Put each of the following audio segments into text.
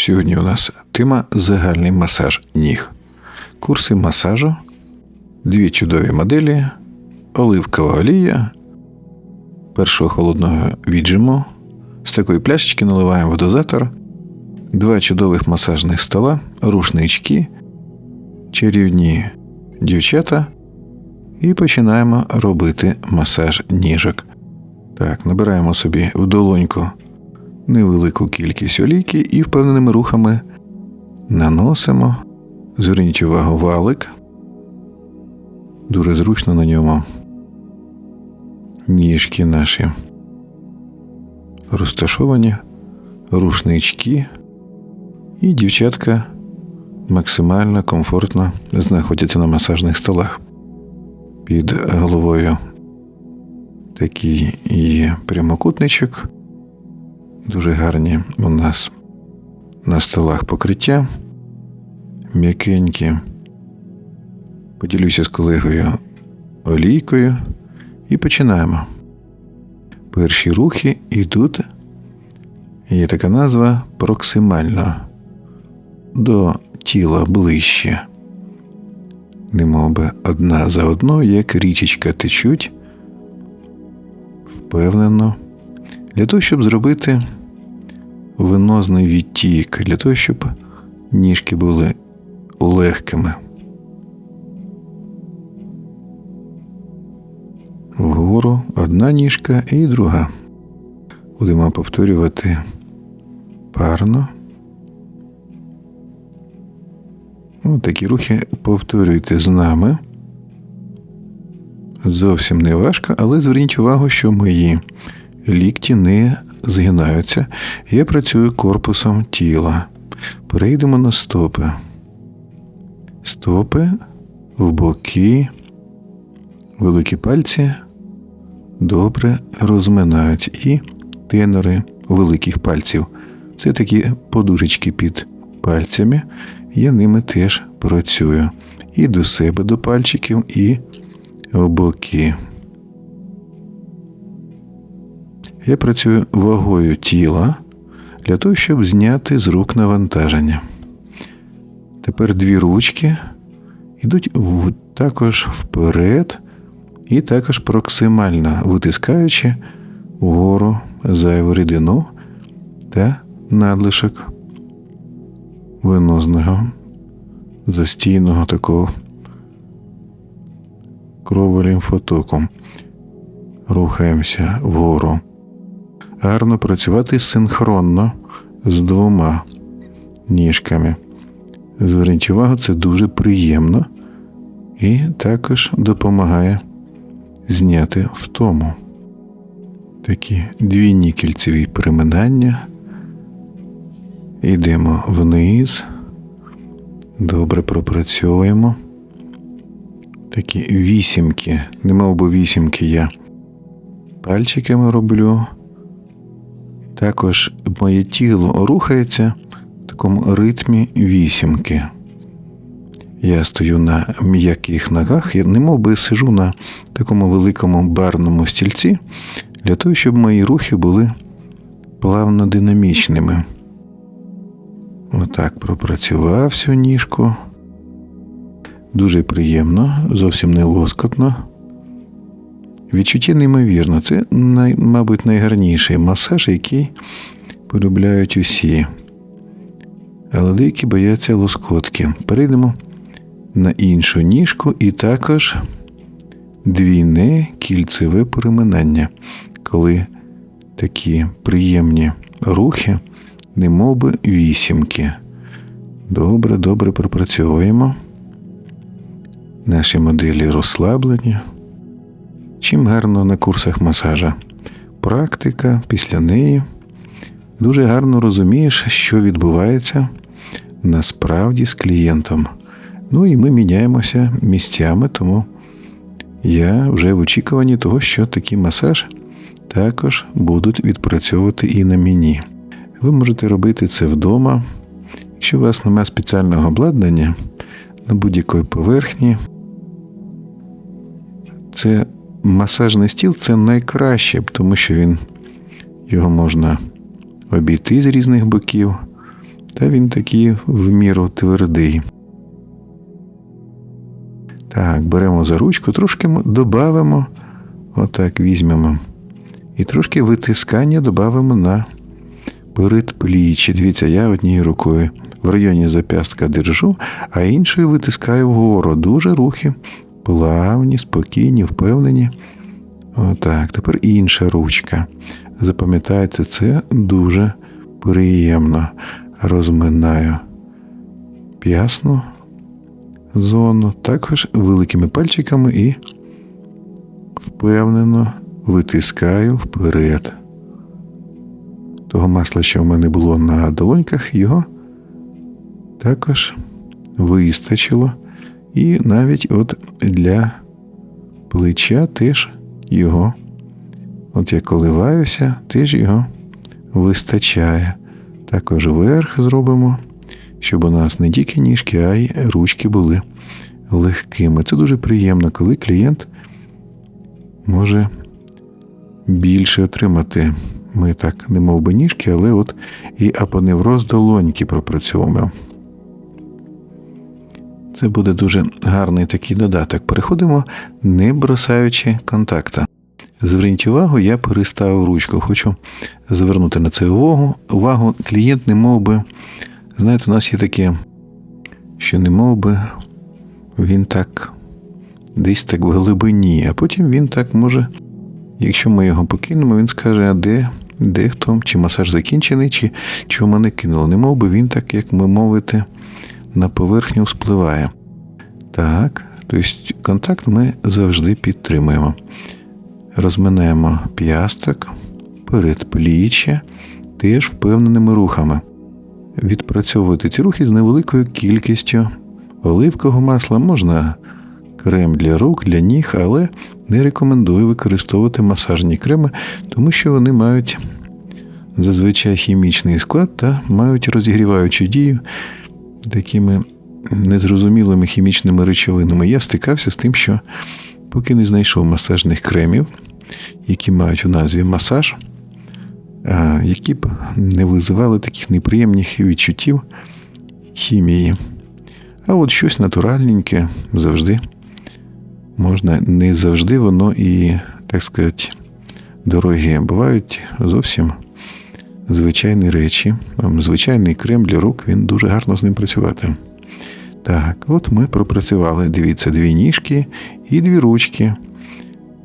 Сьогодні у нас тема загальний масаж ніг. Курси масажу, дві чудові моделі, оливкова олія, першого холодного віджиму. З такої пляшечки наливаємо в два чудових масажних стола, рушнички, чарівні дівчата. І починаємо робити масаж ніжок. Так, набираємо собі в долоньку невелику кількість олійки і впевненими рухами наносимо. Зверніть увагу валик. Дуже зручно на ньому. Ніжки наші розташовані, рушнички, і дівчатка максимально комфортно знаходяться на масажних столах. Під головою такий є прямокутничок. Дуже гарні у нас на столах покриття, м'якенькі. Поділюся з колегою олійкою і починаємо. Перші рухи йдуть, є така назва проксимально до тіла ближче. Немовби одна за одною, як річечка течуть, впевнено, для того, щоб зробити венозний відтік, для того, щоб ніжки були легкими. Вгору одна ніжка і друга. Будемо повторювати парно. Ось такі рухи повторюйте з нами. Зовсім не важко, але зверніть увагу, що мої лікті не згинаються. Я працюю корпусом тіла. Перейдемо на стопи. Стопи в боки, великі пальці добре розминають і тенори великих пальців. Це такі подушечки під пальцями. Я ними теж працюю. І до себе до пальчиків, і в боки. Я працюю вагою тіла для того, щоб зняти з рук навантаження. Тепер дві ручки йдуть також вперед і також проксимально витискаючи вгору зайву рідину та надлишок венозного застійного такого кроволімфотоку. Рухаємося вгору. Гарно працювати синхронно з двома ніжками. Зверніть увагу, це дуже приємно і також допомагає зняти втому. Такі двійні кільцеві приминання. Йдемо вниз, добре пропрацьовуємо. Такі вісімки, немов би вісімки я пальчиками роблю. Також моє тіло рухається в такому ритмі вісімки. Я стою на м'яких ногах, я немов би сижу на такому великому барному стільці для того, щоб мої рухи були плавно динамічними. Отак пропрацював всю ніжку. Дуже приємно, зовсім не лоскотно. Відчуття неймовірно. Це, мабуть, найгарніший масаж, який полюбляють усі. Але деякі бояться лоскотки. Перейдемо на іншу ніжку і також двійне кільцеве переминання, коли такі приємні рухи, немов би вісімки. Добре, добре пропрацьовуємо. Наші моделі розслаблені. Чим гарно на курсах масажа. Практика після неї дуже гарно розумієш, що відбувається насправді з клієнтом. Ну і ми міняємося місцями, тому я вже в очікуванні того, що такий масаж також будуть відпрацьовувати і на мені. Ви можете робити це вдома. Якщо у вас немає спеціального обладнання на будь-якої поверхні, це масажний стіл це найкраще, тому що він його можна обійти з різних боків. Та він такий в міру твердий. Так, беремо за ручку, трошки додамо, отак візьмемо. І трошки витискання додамо на передпліччя. Дивіться, я однією рукою в районі зап'ястка держу, а іншою витискаю вгору. Дуже рухи плавні, спокійні, впевнені. Отак. Тепер інша ручка. Запам'ятайте, це дуже приємно. Розминаю п'ясну зону, також великими пальчиками і впевнено витискаю вперед. Того масла, що в мене було на долоньках, його також вистачило. І навіть от для плеча теж його, от я коливаюся, теж його вистачає. Також верх зробимо, щоб у нас не тільки ніжки, а й ручки були легкими. Це дуже приємно, коли клієнт може більше отримати. Ми так, не мов би ніжки, але от і апоневроз долоньки пропрацьовуємо. Це буде дуже гарний такий додаток. Переходимо, не бросаючи контакта. Зверніть увагу, я переставив ручку. Хочу звернути на це увагу. Увагу, клієнт не мов би. Знаєте, у нас є таке, що не мов би він так десь так в глибині, а потім він так може, якщо ми його покинемо, він скаже, а де, де хто, чи масаж закінчений, чи чого мене кинуло. Не мов би він так, як ми мовити, на поверхню вспливає. Так, тобто контакт ми завжди підтримуємо. Розминаємо п'ясток, передпліччя, теж впевненими рухами. Відпрацьовувати ці рухи з невеликою кількістю оливкового масла можна крем для рук, для ніг, але не рекомендую використовувати масажні креми, тому що вони мають зазвичай хімічний склад та мають розігріваючу дію такими незрозумілими хімічними речовинами. Я стикався з тим, що поки не знайшов масажних кремів, які мають у назві масаж, які б не визивали таких неприємних відчуттів хімії. А от щось натуральненьке завжди можна, не завжди воно і, так сказати, дороге. Бувають зовсім звичайні речі. Ем, Звичайний крем для рук, він дуже гарно з ним працювати. Так, от ми пропрацювали, дивіться, дві ніжки і дві ручки.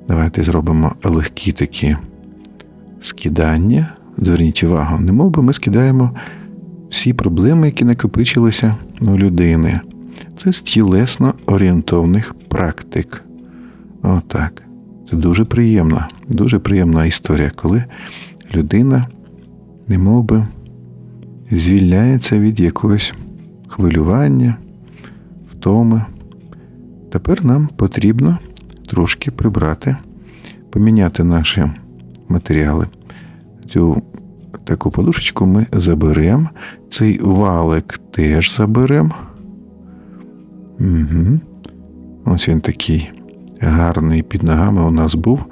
Давайте зробимо легкі такі скидання. Зверніть увагу, не мов би ми скидаємо всі проблеми, які накопичилися у людини. Це з тілесно орієнтовних практик. Отак. Це дуже приємна, дуже приємна історія, коли людина, не мов би, звільняється від якогось хвилювання, втоми. Тепер нам потрібно трошки прибрати, поміняти наші матеріали. Цю таку подушечку ми заберемо. Цей валик теж заберемо. Угу. Ось він такий гарний під ногами у нас був.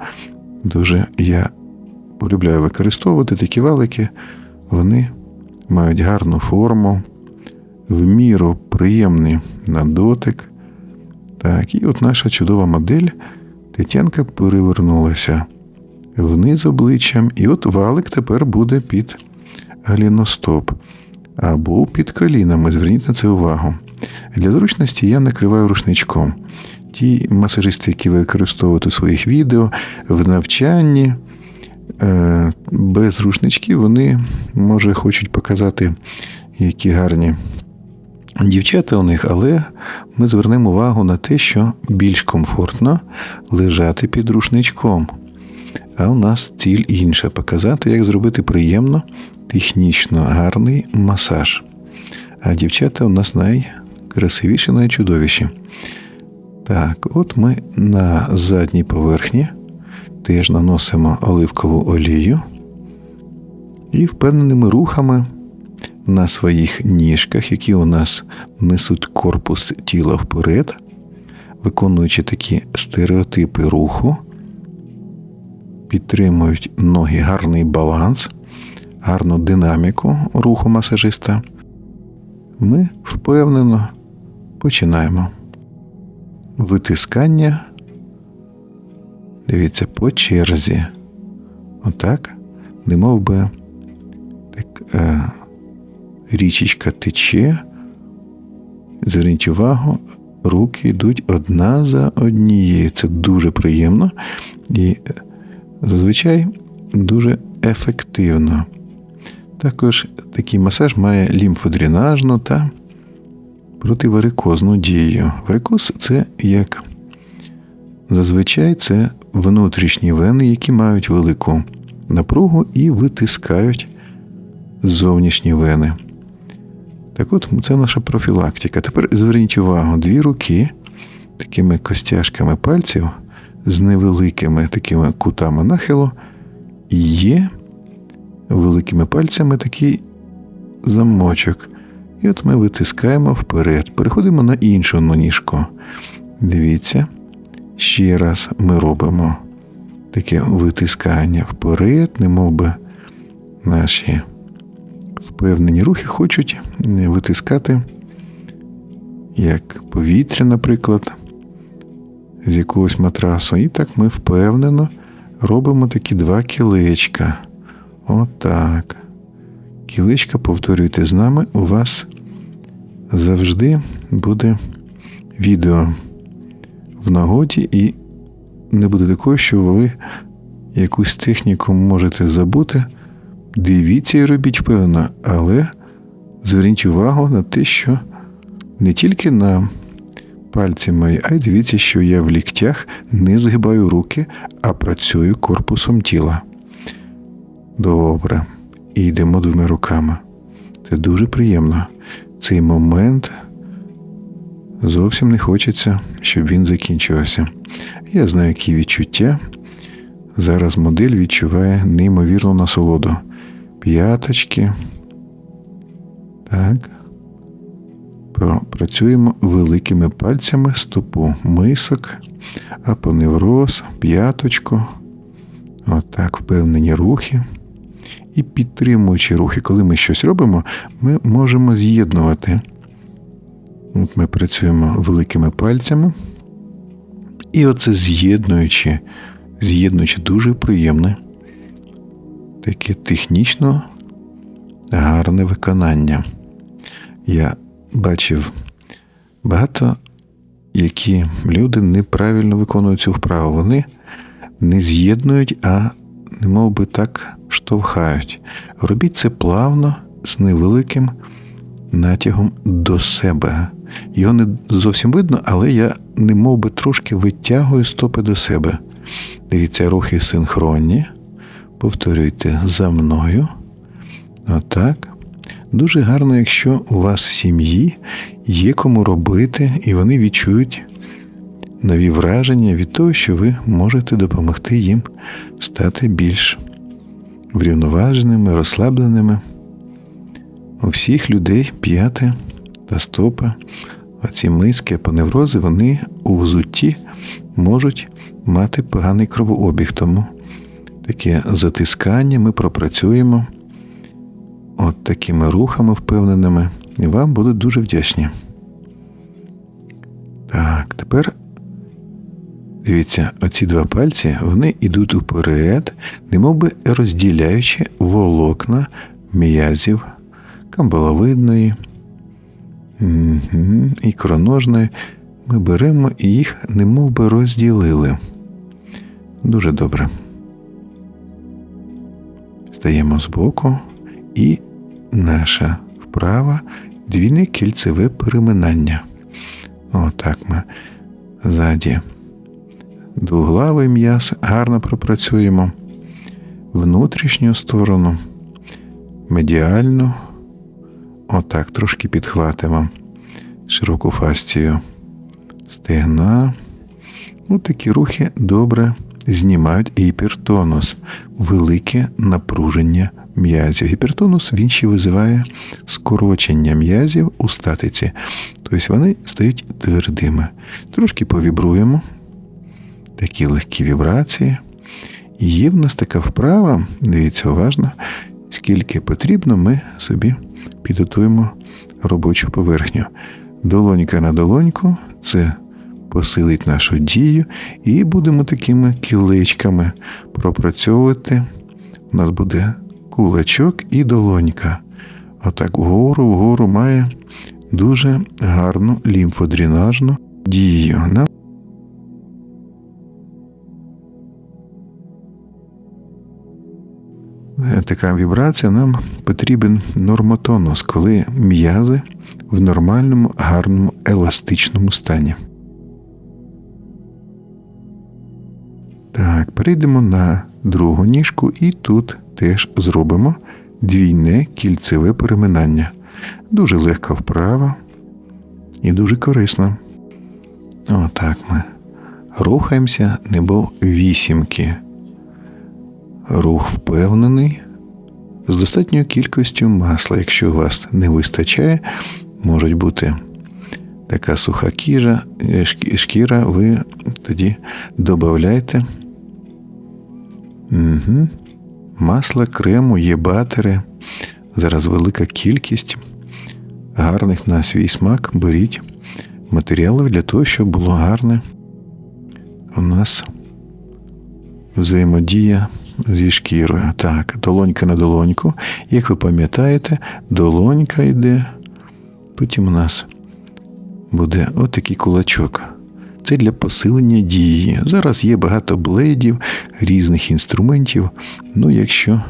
Дуже я полюбляю використовувати такі валики. Вони мають гарну форму, в міру приємний на дотик. Так, і от наша чудова модель Тетянка перевернулася вниз обличчям, і от валик тепер буде під галіностоп або під колінами. Зверніть на це увагу. Для зручності я накриваю рушничком. Ті масажисти, які використовують у своїх відео в навчанні, без рушничків, вони, може, хочуть показати, які гарні дівчата у них, але ми звернемо увагу на те, що більш комфортно лежати під рушничком. А у нас ціль інша показати, як зробити приємно, технічно гарний масаж. А дівчата у нас найкрасивіші, найчудовіші. Так, от ми на задній поверхні теж наносимо оливкову олію і впевненими рухами на своїх ніжках, які у нас несуть корпус тіла вперед, виконуючи такі стереотипи руху, підтримують ноги гарний баланс, гарну динаміку руху масажиста. ми впевнено починаємо. Витискання. Дивіться, по черзі. Отак, не мов би так, е, річечка тече. Зверніть увагу, руки йдуть одна за однією. Це дуже приємно і зазвичай дуже ефективно. Також такий масаж має лімфодренажну та противарикозну дію. Варикоз це як зазвичай це внутрішні вени, які мають велику напругу і витискають зовнішні вени. Так от, це наша профілактика. Тепер зверніть увагу, дві руки такими костяшками пальців з невеликими такими кутами нахилу є великими пальцями такий замочок. І от ми витискаємо вперед. Переходимо на іншу ніжку. Дивіться, ще раз ми робимо таке витискання вперед, немов би наші впевнені рухи хочуть витискати, як повітря, наприклад, з якогось матрасу. І так ми впевнено робимо такі два кілечка. Отак. Кілечка, повторюйте з нами, у вас завжди буде відео в нагоді, і не буде такого, що ви якусь техніку можете забути. Дивіться і робіть впевнено, але зверніть увагу на те, що не тільки на пальці мої, а й дивіться, що я в ліктях не згибаю руки, а працюю корпусом тіла. Добре. І йдемо двома руками. Це дуже приємно. Цей момент зовсім не хочеться, щоб він закінчився. Я знаю, які відчуття. Зараз модель відчуває неймовірну насолоду. П'яточки. Так. Працюємо великими пальцями стопу мисок, апоневроз, п'яточку. Отак, впевнені рухи. І підтримуючи рухи, коли ми щось робимо, ми можемо з'єднувати. Ми працюємо великими пальцями. І оце з'єднуючи, з'єднуючи дуже приємне, таке технічно гарне виконання. Я бачив багато, які люди неправильно виконують цю вправу. Вони не з'єднують, а не мов би так штовхають. Робіть це плавно, з невеликим натягом до себе. Його не зовсім видно, але я не би трошки витягую стопи до себе. Дивіться, рухи синхронні. Повторюйте за мною. Отак. Дуже гарно, якщо у вас в сім'ї є кому робити, і вони відчують нові враження від того, що ви можете допомогти їм стати більш врівноваженими, розслабленими. У всіх людей п'яти та стопи, оці миски, апоневрози, вони у взутті можуть мати поганий кровообіг. Тому таке затискання ми пропрацюємо от такими рухами впевненими, і вам будуть дуже вдячні. Так, тепер Дивіться, оці два пальці вони йдуть уперед, немовби розділяючи волокна м'язів камбаловидної і кроножної. Ми беремо і їх немовби розділили. Дуже добре. Стаємо збоку, і наша вправа двійне кільцеве переминання. Отак ми ззаді двуглавий м'яз гарно пропрацюємо, внутрішню сторону, медіальну, отак трошки підхватимо широку фастію стегна. Ось такі рухи добре знімають гіпертонус, велике напруження м'язів. Гіпертонус він ще визиває скорочення м'язів у статиці, тобто вони стають твердими. Трошки повібруємо такі легкі вібрації. І є в нас така вправа, дивіться уважно, скільки потрібно, ми собі підготуємо робочу поверхню. Долонька на долоньку це посилить нашу дію, і будемо такими кілечками пропрацьовувати. У нас буде кулачок і долонька. Отак вгору, вгору має дуже гарну лімфодренажну дію. Така вібрація нам потрібен нормотонус, коли м'язи в нормальному, гарному, еластичному стані. Так, перейдемо на другу ніжку і тут теж зробимо двійне кільцеве переминання. Дуже легка вправа і дуже корисна. Отак ми рухаємося, небо вісімки. Рух впевнений з достатньою кількістю масла. Якщо у вас не вистачає, можуть бути така суха кіжа, е, шкіра, ви тоді додаєте угу. масла, крему, є батери. Зараз велика кількість гарних на свій смак. Беріть матеріалів для того, щоб було гарне у нас взаємодія зі шкірою. Так, долонька на долоньку. Як ви пам'ятаєте, долонька йде, потім у нас буде отакий кулачок. Це для посилення дії. Зараз є багато блейдів, різних інструментів. Ну, якщо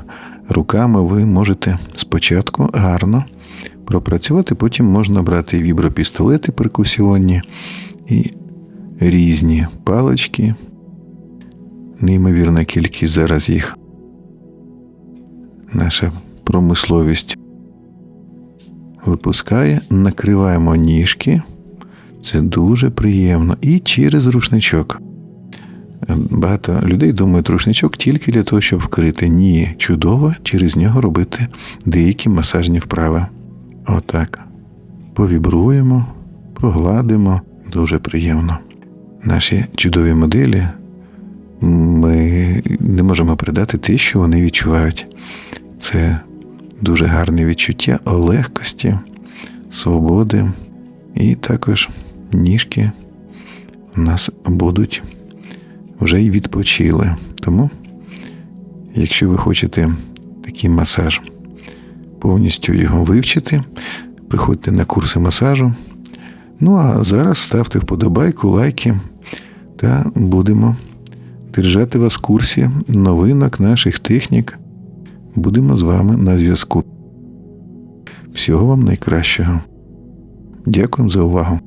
руками ви можете спочатку гарно пропрацювати, потім можна брати вібропістолети перкусіонні і різні палички. Неймовірна кількість зараз їх. Наша промисловість випускає, накриваємо ніжки. Це дуже приємно. І через рушничок. Багато людей думають, рушничок тільки для того, щоб вкрити. Ні, чудово через нього робити деякі масажні вправи. Отак. Повібруємо, прогладимо. Дуже приємно. Наші чудові моделі ми не можемо передати те, що вони відчувають. Це дуже гарне відчуття легкості, свободи, і також ніжки у нас будуть вже й відпочили. Тому, якщо ви хочете такий масаж, повністю його вивчити, приходьте на курси масажу. Ну а зараз ставте вподобайку, лайки та будемо держати вас в курсі новинок наших технік. Будемо з вами на зв'язку. Всього вам найкращого. Дякуємо за увагу.